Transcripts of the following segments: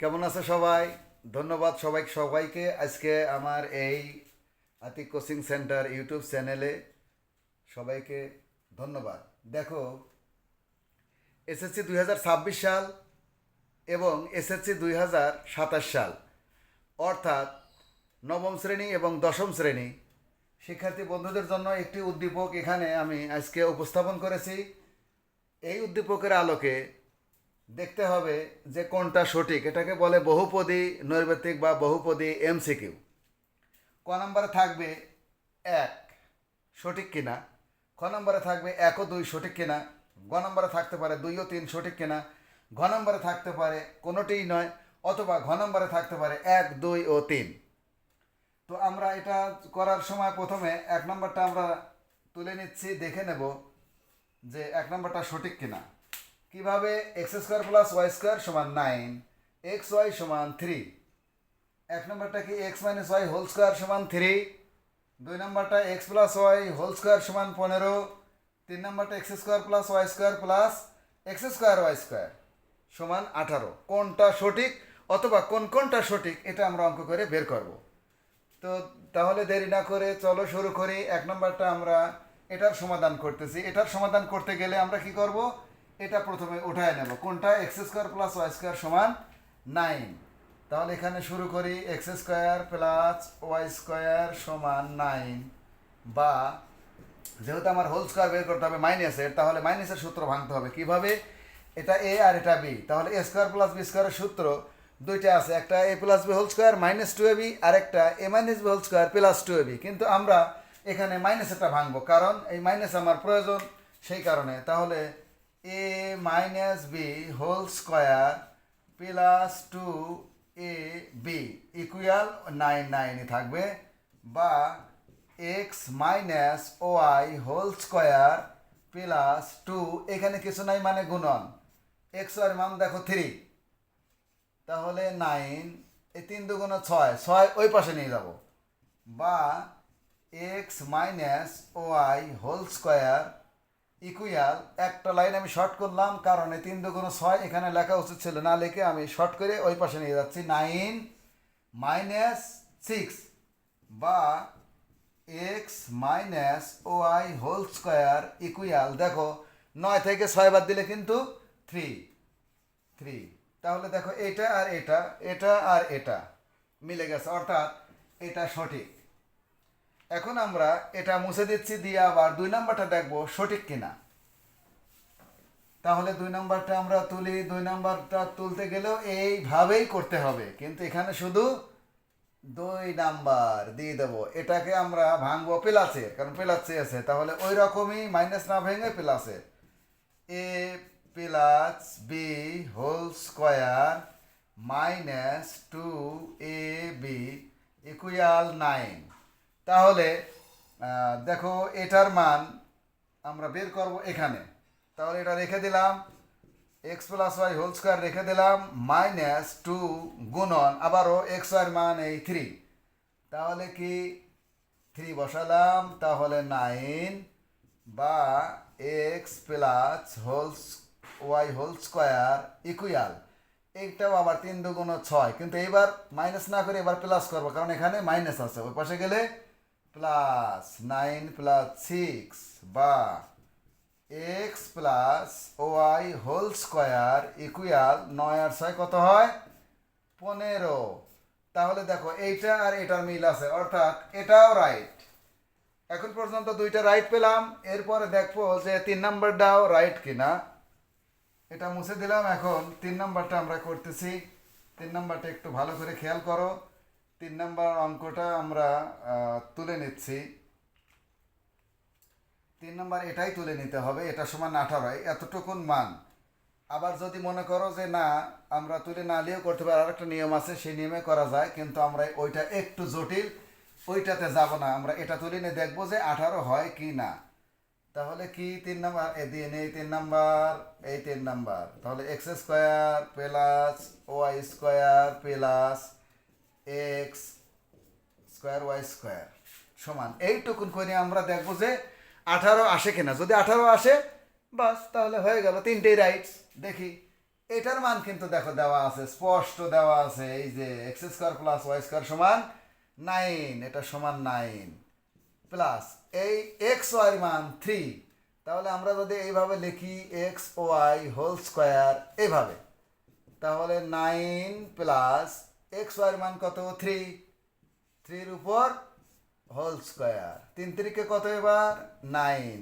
কেমন আছে সবাই? ধন্যবাদ সবাই সবাইকে। আজকে আমার এই আতিক কোচিং সেন্টার ইউটিউব চ্যানেলে সবাইকে ধন্যবাদ। দেখো, এসএসসি দুই হাজার ছাব্বিশ সাল এবং এসএসসি দুই হাজার সাতাশ সাল। অর্থাৎ নবম শ্রেণি এবং দশম শ্রেণি। শিক্ষার্থী বন্ধুদের জন্য একটি উদ্দীপক এখানে আমি আজকে উপস্থাপন করেছি। এই উদ্দীপকের আলোকে দেখতে হবে যে কোনটা সঠিক। এটাকে বলে বহুপদী নৈর্ব্যতিক বা বহুপদী এমসিকিউ। ক নম্বরে থাকবে এক, সঠিক কিনা? খ নম্বরে থাকবে এক ও দুই সঠিক কিনা? গ নম্বরে থাকতে পারে দুই ও তিন সঠিক কিনা? ঘ নম্বরে থাকতে পারে কোনোটিই নয়, অথবা ঘ নম্বরে থাকতে পারে এক, দুই ও তিন। তো আমরা এটা করার সময় প্রথমে এক নম্বরটা আমরা তুলে নিচ্ছি, দেখে নেব যে এক নম্বরটা সঠিক কিনা। কীভাবে X square plus Y square সমান নাইন, এক্স ওয়াই সমান থ্রি? এক নম্বরটা কি X minus Y whole square সমান থ্রি? দুই নম্বরটা X plus Y whole square সমান পনেরো? তিন নম্বরটা X square plus Y square plus X square Y square সমান আঠারো। কোনটা সঠিক অথবা কোন কোনটা সঠিক এটা আমরা অঙ্ক করে বের করব। তো তাহলে দেরি না করে চলো শুরু করি। এক নম্বরটা আমরা এটার সমাধান করতেছি। এটার সমাধান করতে গেলে আমরা কি করব? এটা প্রথমে উঠায় নেব। কোনটা? X square plus Y square সমান নাইন। তাহলে এখানে শুরু করি। X square plus Y square সমান নাইন বা যেহেতু আমার হোল স্কোয়ার বের করতে হবে মাইনাসের তাহলে মাইনাসের সূত্র ভাঙতে হবে। কীভাবে? এটা এ আর এটা বি তাহলে এ স্কোয়ার প্লাস বি স্কোয়ারের সূত্র দুইটা আছে। একটা A plus B whole square minus two A B আর একটা A minus B whole square plus two A B কিন্তু আমরা এখানে মাইনাসেরটা ভাঙবো, কারণ এই মাইনাস আমার প্রয়োজন সেই কারণে। তাহলে A minus B whole square plus two A B equal nine নাইনই থাকবে, বা X minus Y whole square plus two এখানে কিছু নাই মানে গুণন। এক্স ওয়ার মান দেখো থ্রি তাহলে নাইন এই তিন দুগুণ ছয় ছয় ওই পাশে নিয়ে যাব। বা X minus Y whole square equal একটা লাইন আমি শর্ট করলাম, কারণে তিন দুগুণ ছয়, এখানে লেখা উচিত ছিল না লিখে আমি শর্ট করে ওই পাশে নিয়ে যাচ্ছি। নাইন মাইনাস সিক্স বা X minus Y whole square equal দেখো, নয় থেকে ছয় বাদ দিলে কিন্তু থ্রি থ্রি তাহলে দেখো এটা আর এটা এটা আর এটা, মিলে গেছে। অর্থাৎ এটা সঠিক। এখন আমরা এটা মুছে দিচ্ছি দিয়ে আবার দুই নাম্বারটা দেখব সঠিক কিনা। তাহলে দুই নাম্বারটা আমরা তুলি, দুই নাম্বারটা তুলতে গেলেও এইভাবেই করতে হবে। কিন্তু এখানে শুধু দুই নাম্বার দিয়ে দেবো। এটাকে আমরা ভাঙবো প্লাসের কারণ প্লাসে আছে। তাহলে ওই রকমই মাইনাস না ভেঙে প্লাসে। A plus B whole square minus two A B equal nine. তাহলে দেখো এটার মান আমরা বের করব এখানে। তাহলে এটা রেখে দিলাম X plus Y whole square রেখে দিলাম মাইনাস টু গুণন, আবারও এক্স ওয়ার মান এই থ্রি তাহলে কি? থ্রি বসালাম, তাহলে নাইন বা X plus whole Y whole square equal এইটাও আবার তিন দুগুণ ছয়, কিন্তু এইবার মাইনাস না করে এবার প্লাস করব, কারণ এখানে মাইনাস আছে, ওই পাশে গেলে প্লাস নাইন প্লাস সিক্স বা X plus Y whole square equal নয় আর ছয় কত হয়? পনেরো। তাহলে দেখো এইটা আর এটার মিল আছে, অর্থাৎ এটাও রাইট এখন পর্যন্ত দুইটা রাইট পেলাম, এরপরে দেখব যে তিন নাম্বারটাও রাইট কিনা। এটা মুছে দিলাম এখন, তিন নাম্বারটা আমরা করতেছি। তিন নাম্বারটা একটু ভালো করে খেয়াল করো। তিন নম্বর অঙ্কটা আমরা তুলে নিচ্ছি। তিন নম্বর এটাই তুলে নিতে হবে, এটা সমান আঠারো এতটুকুন মান। আবার যদি মনে করো যে না, আমরা তুলে না নিয়েও করতে পারি আর একটা নিয়ম আছে, সেই নিয়মে করা যায়, কিন্তু আমরা ওইটা একটু জটিল, ওইটাতে যাব না। আমরা এটা তুলে নিয়ে দেখব যে আঠারো হয় কি না। তাহলে কি তিন নাম্বার? এ দিয়ে নেই তিন নাম্বার, এই তিন নাম্বার। তাহলে X square plus Y square plus X square Y square সমান এইটুকুন করে আমরা দেখব যে আঠারো আসে কিনা। যদি আঠারো আসে, বাস তাহলে হয়ে গেল তিনটেই রাইটস দেখি, এটার মান কিন্তু দেখো দেওয়া আছে, স্পষ্ট দেওয়া আছে, এই যে X square plus Y square সমান নাইন এটা সমান নাইন প্লাস এই এক্স ওয়াই মান থ্রি তাহলে আমরা যদি এইভাবে লিখি এক্স ওয়াই হোল স্কোয়ার এইভাবে। তাহলে নাইন প্লাস এক্স ওয়াই মান কত? থ্রি থ্রির উপর হোল স্কোয়ার তিন তিরিকে কত এবার? নাইন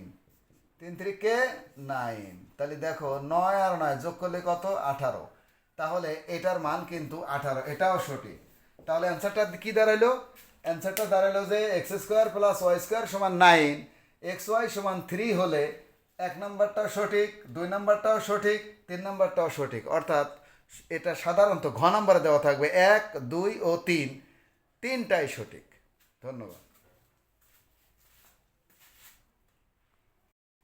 তিন তিরিকে নাইন তাহলে দেখো, নয় আর নয় যোগ করলে কত? আঠারো। তাহলে এটার মান কিন্তু আঠারো। এটাও সঠিক। তাহলে অ্যান্সারটা কি দাঁড়াইলো? অ্যান্সারটা দাঁড়াইলো যে X square plus Y square সমান নাইন এক্স ওয়াই সমান থ্রি হলে এক নাম্বারটাও সঠিক, দুই নাম্বারটাও সঠিক, তিন নাম্বারটাও সঠিক। অর্থাৎ এটা সাধারণত ঘ নাম্বারে দেওয়া থাকবে এক দুই ও তিন। তিনটাই সঠিক। ধন্যবাদ।